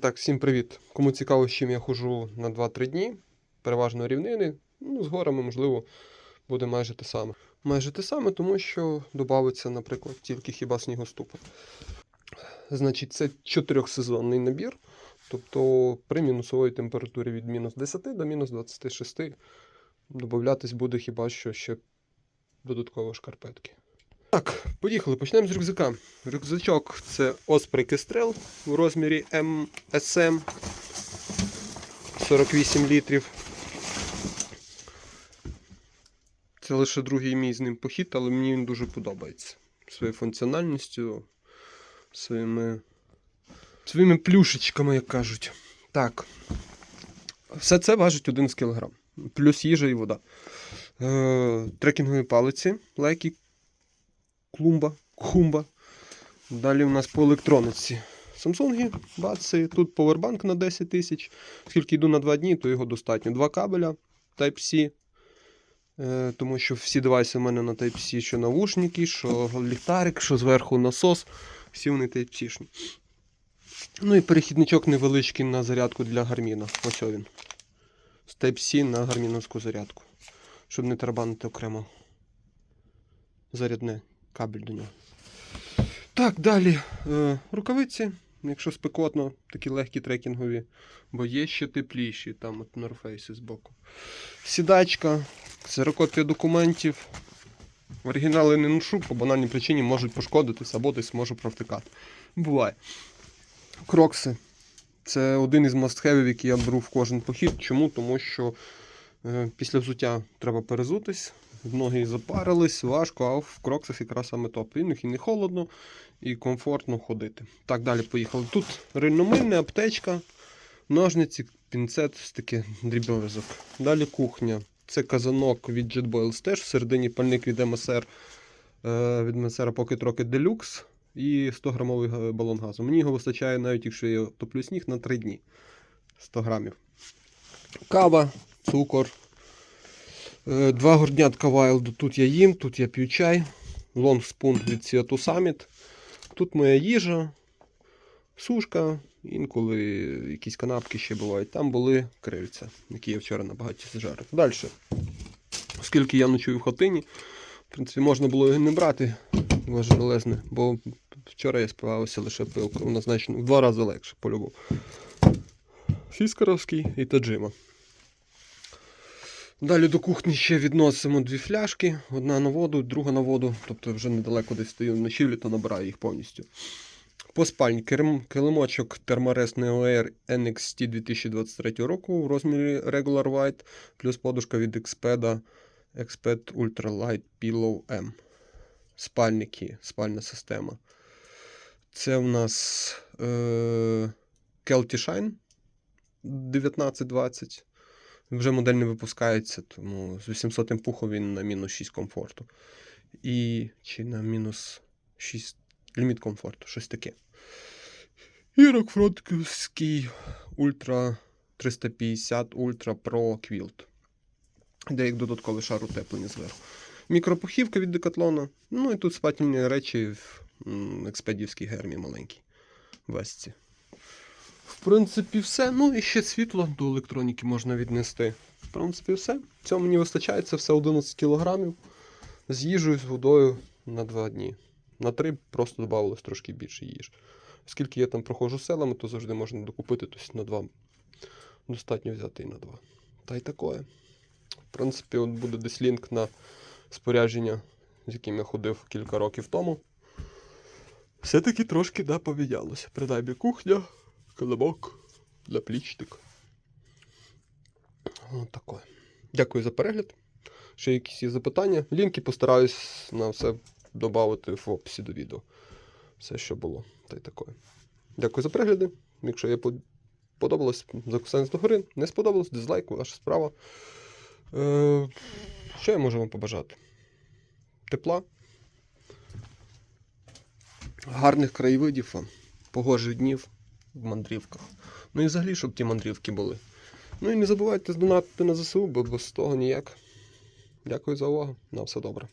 Так, всім привіт. Кому цікаво, з чим я ходжу на 2-3 дні, переважно рівнини. Ну, з горами, можливо, буде майже те саме. Майже те саме, тому що додається, наприклад, тільки хіба снігоступи. Значить, це чотирьохсезонний набір. Тобто при мінусовій температурі від мінус 10 до мінус 26 додатись буде хіба що ще додатково шкарпетки. Так, поїхали. Почнемо з рюкзака. Рюкзачок це Osprey Kestrel у розмірі MSM 48 літрів. Це лише другий мій з ним похід, але мені він дуже подобається. Своєю функціональністю, своїми, своїми плюшечками, як кажуть. Так. Все це важить 11 кг. Плюс їжа і вода. Е, трекінгові палиці, лайки клумба, хумба. Далі у нас по електрониці. Samsung, баци, тут повербанк на 10 тисяч. Оскільки йду на 2 дні, то його достатньо. Два кабеля Type-C. Е, тому що всі девайси у мене на Type-C, що навушники, що ліхтарик, що зверху насос. Всі вони Type-C-шні. Ну і перехідничок невеличкий на зарядку для гарміна. Ось він. З Type-C на гарміновську зарядку. Щоб не тарабанити окремо зарядне кабель до нього. Так, далі. Е, рукавиці, якщо спекотно, такі легкі трекінгові, бо є ще тепліші, там от Face з боку. Сідачка, ксерокопія документів. Оригінали не ношу, по банальній причині можуть пошкодитись або десь можу провтикати. Буває. Крокси. Це один із мастхевів, який я беру в кожен похід. Чому? Тому що після взуття треба перезутись, ноги запарились, важко, а в кроксах якраз саме топ. І і не холодно, і комфортно ходити. Так, далі поїхали. Тут рельномильне, аптечка, ножниці, пінцет, ось дріб'язок. Далі кухня. Це казанок від JetBoils теж, всередині пальник від МСР, е, від МСР Pocket Rocket Deluxe і 100 грамовий балон газу. Мені його вистачає навіть, якщо я топлю сніг на 3 дні. 100 грамів. Кава, цукор. Е, Два горнятка Wild. Тут я їм, тут я п'ю чай. Spoon від Seattle Summit. Тут моя їжа, сушка, інколи якісь канапки ще бувають. Там були крильця, які я вчора на багаті зжарив. Далі. Оскільки я ночую в хатині, в принципі, можна було його не брати важелезне, бо вчора я справився лише пилкою. Вона значно в два рази легше по-любому. Фіскаровський і Таджима. Далі до кухні ще відносимо дві фляшки. Одна на воду, друга на воду. Тобто вже недалеко десь стою на ночівлі, то набираю їх повністю. По спальні килимочок Thermarest Neo Air NXT 2023 року в розмірі Regular White, плюс подушка від Expeda Exped Ultralight Pillow M. Спальники, спальна система. Це у нас е- Kelty Shine 1920. Вже модель не випускається, тому з 800 імпуху він на мінус 6 комфорту. І чи на мінус 6 ліміт комфорту, щось таке. І Рокфронтівський Ультра 350 Ultra Pro Quilt. Де як додатковий шар утеплення зверху. Мікропухівка від Decathlon. Ну і тут спательні речі в експедівській гермі маленькій. Весці. Принципі, все. Ну і ще світло до електроніки можна віднести. В принципі, все. Цього мені вистачає, це все 11 кілограмів. З їжею, з водою на 2 дні. На 3 просто додавалось трошки більше їжі. Оскільки я там проходжу селами, то завжди можна докупити, тобто на 2 достатньо взяти і на 2. Та й такое. В принципі, от буде десь лінк на спорядження, з яким я ходив кілька років тому. Все-таки трошки да, помінялося. Принаймні кухня, килимок, наплічник. От таке. Дякую за перегляд. Ще якісь є запитання. Лінки постараюсь на все додати в описі до відео. Все, що було. Та й таке. Дякую за перегляди. Якщо є по- подобалось, закусаємо догори. Не сподобалось, дизлайк, ваша справа. Е, що я можу вам побажати? Тепла. Гарних краєвидів погожих днів в мандрівках. Ну і взагалі, щоб ті мандрівки були. Ну і не забувайте здонатити на ЗСУ, бо без того ніяк. Дякую за увагу. На все добре.